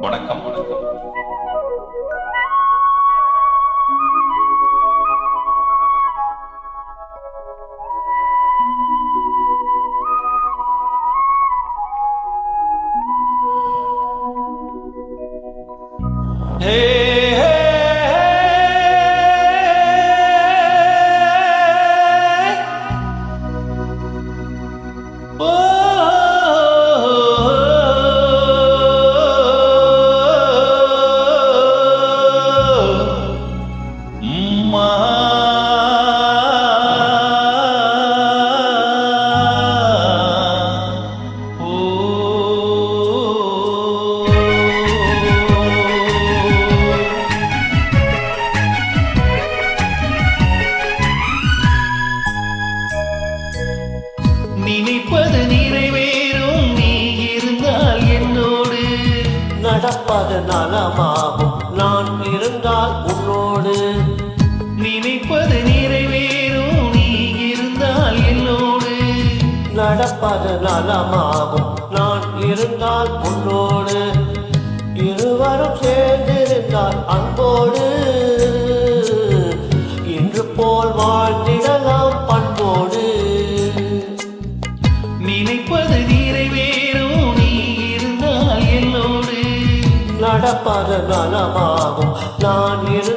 வணக்கம் வணக்கம். நடப்பது நலமாகும் நான் இருந்தால் உன்னோடு. நினைப்பது நிறைவேறும். நீ இருந்தால் என்னோடு. நடப்பது நலமாகும். நான் இருந்தால் உன்னோடு. நடப்பது நலமாகும். நான் இரு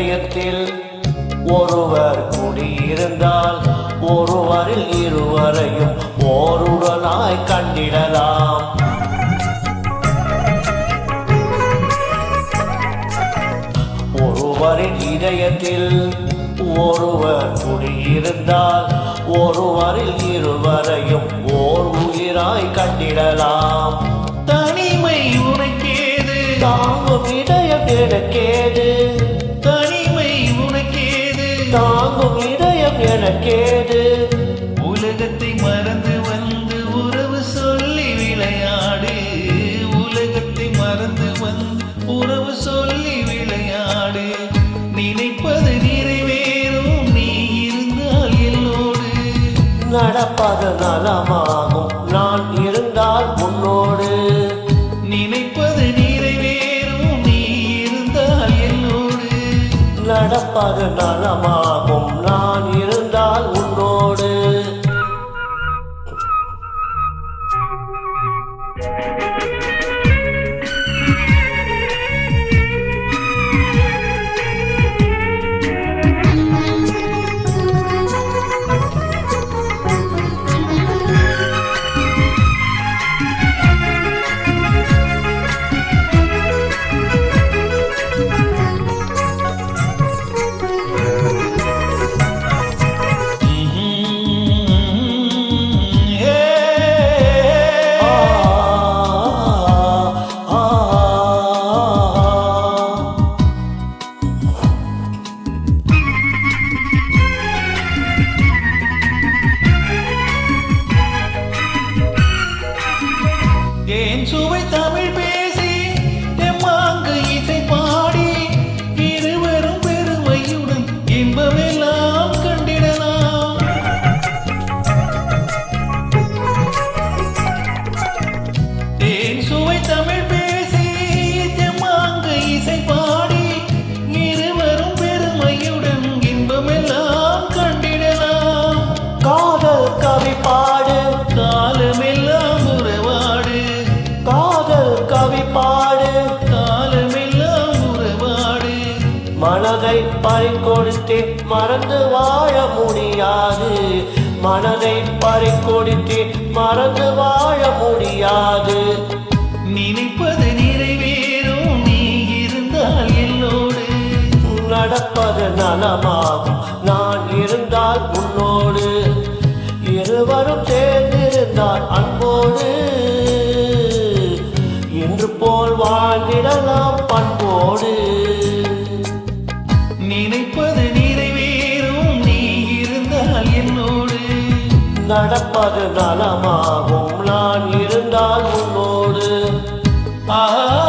இதயத்தில் ஒருவர் குடியிருந்தால் ஒருவரில் இருவரையும் ஓருடனாய் கண்டிடலாம். ஒருவரின் இதயத்தில் ஒருவர் குடியிருந்தால் ஒருவரில் இருவரையும் ஓர் உயிராய் கண்டிடலாம். தனிமை உனக்கேது தாங்கும் இதயம் எனக்கே தாங்கும் இதயம் எனக்கேது? உலகத்தை மறந்து வந்து உறவு சொல்லி விளையாடு. உலகத்தை மறந்து வந்து உறவு சொல்லி விளையாடு. நினைப்பது நிறைவேறும் நீ இருந்தால் என்னோடு. நடப்பது நலமாகும் நான் இருந்தால் உன்னோடு. நினைப்பது நடப்பது நலமாகும். நான் இருந்தால் உன் தேன் சுவை தமிழ் பேசி எம்மாங்கு இசை பாடி இருவரும் பெருமையுடன் இன்பமெல்லாம் கண்டிடலாம். தேன் சுவை தமிழ் பேசி எம்மாங்கு இசை பாடி மனதை பறிக்கொடுத்து மறந்து வாழ முடியாது. மனதை பறிக்கொடுத்து மறந்து வாழ முடியாது. நினைப்பது நிறைவேறும் நீ இருந்தால் என்னோடு. நடப்பது நலமாகும் நான் இருந்தால் உன்னோடு. இருவரும் சேர்ந்திருந்தால் அன்போடு. வாழ்ந்திடலாம் நடப்பது நலமாகும். நான் இருந்தால் உன்னோடு. ஆஹா.